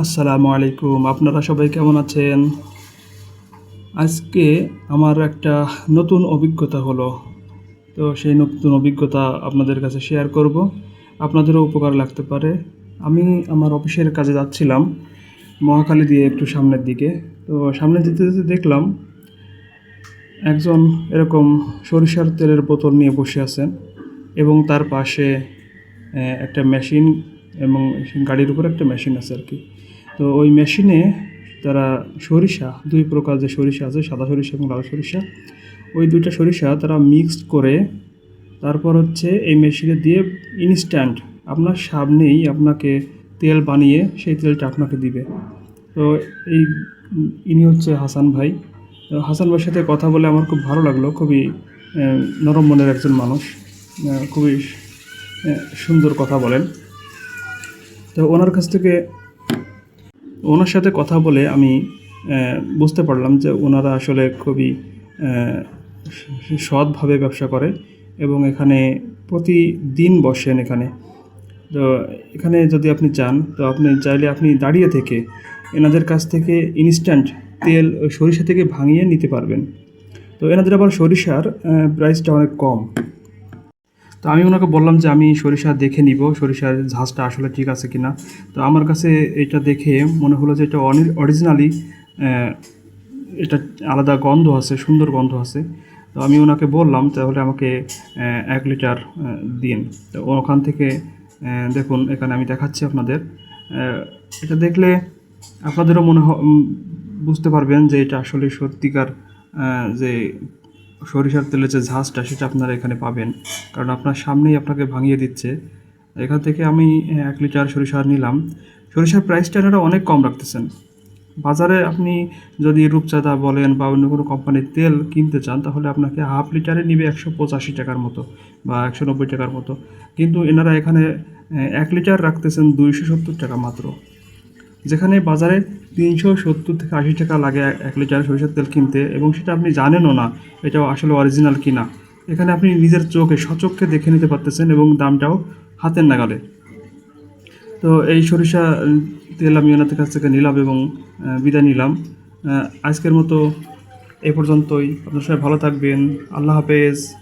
আসসালামু আলাইকুম। আপনারা সবাই কেমন আছেন? আজকে আমার একটা নতুন অভিজ্ঞতা হলো। তো সেই নতুন অভিজ্ঞতা আপনাদের কাছে শেয়ার করব। আপনাদেরও উপকার লাগতে পারে। আমি আমার অফিসের কাজে যাচ্ছিলাম মহাখালী দিয়ে একটু সামনের দিকে। তো সামনে যেতে যেতে দেখলাম একজন এরকম সরিষার তেলের বোতল নিয়ে বসে আছেন এবং তার পাশে একটা মেশিন এবং গাড়ির উপর একটা মেশিন আছে আর কি। তো ওই মেশিনে তারা সরিষা, দুই প্রকার যে সরিষা আছে, সাদা সরিষা এবং লাল সরিষা, ওই দুইটা সরিষা তারা মিক্সড করে তারপর হচ্ছে এই মেশিনে দিয়ে ইনস্ট্যান্ট আপনার সামনেই আপনাকে তেল বানিয়ে সেই তেলটা আপনাকে দিবে। তো এই ইনি হচ্ছে হাসান ভাই। হাসান ভাইয়ের সাথে কথা বলে আমার খুব ভালো লাগল, খুবই নরম মনের একজন মানুষ খুবই সুন্দর কথা বলেন। তো ওনার কাছ থেকে ওনার সাথে কথা বলে আমি বুঝতে পারলাম যে ওনারা আসলে খুবই সৎভাবে ব্যবসা করে এবং এখানে প্রতিদিন বসেন এখানে। তো এখানে যদি আপনি চান তো আপনি চাইলে আপনি দাঁড়িয়ে থেকে এনাদের কাছ থেকে ইনস্ট্যান্ট তেল সরিষা থেকে ভাঙিয়ে নিতে পারবেন। তো এনাদের আবার সরিষার প্রাইসটা অনেক কম। তো আমি ওনাকে বললাম যে আমি সরিষা দেখে নিব, সরিষার ঝাঁজটা আসলে ঠিক আছে কি না তো আমার কাছে এটা দেখে মনে হলো যে এটা অরিজিনালি এটা আলাদা গন্ধ আছে, সুন্দর গন্ধ আছে। তো আমি ওনাকে বললাম, তাহলে আমাকে এক লিটার দিন। তো ওখান থেকে দেখুন, এখানে আমি দেখাচ্ছি আপনাদের। এটা দেখলে আপনাদেরও মনে বুঝতে পারবেন যে এটা আসলে সত্যিকার যে সরিষার তেলের যে ঝাঁজটা সেটা আপনারা এখানে পাবেন। কারণ আপনার সামনেই আপনাকে ভাঙিয়ে দিচ্ছে। এখান থেকে আমি এক লিটার সরিষা নিলাম। সরিষার প্রাইসটা এনারা অনেক কম রাখতেছেন। বাজারে আপনি যদি রূপচাঁদা বলেন বা অন্য কোনো কোম্পানির তেল কিনতে চান, তাহলে আপনাকে হাফ লিটারে নিবে একশো পঁচাশি টাকার মতো বা একশো নব্বই টাকার মতো। কিন্তু এনারা এখানে এক লিটার রাখতেছেন দুইশো সত্তর টাকা মাত্র। যেখানে বাজারে তিনশো সত্তর থেকে আশি টাকা লাগে এক- লিটার সরিষার তেল কিনতে এবং সেটা আপনি জানেনও না এটা আসলে অরিজিনাল কিনা। এখানে আপনি নিজের চোখে, সচক্ষে দেখে নিতে পারতেছেন এবং দামটাও হাতের নাগালে। তো এই সরিষা তেল আমি ওনাদের কাছ থেকে নিলাম এবং বিদায় নিলাম। আজকের মতো এ পর্যন্তই। আপনার সবাই ভালো থাকবেন। আল্লাহ হাফেজ।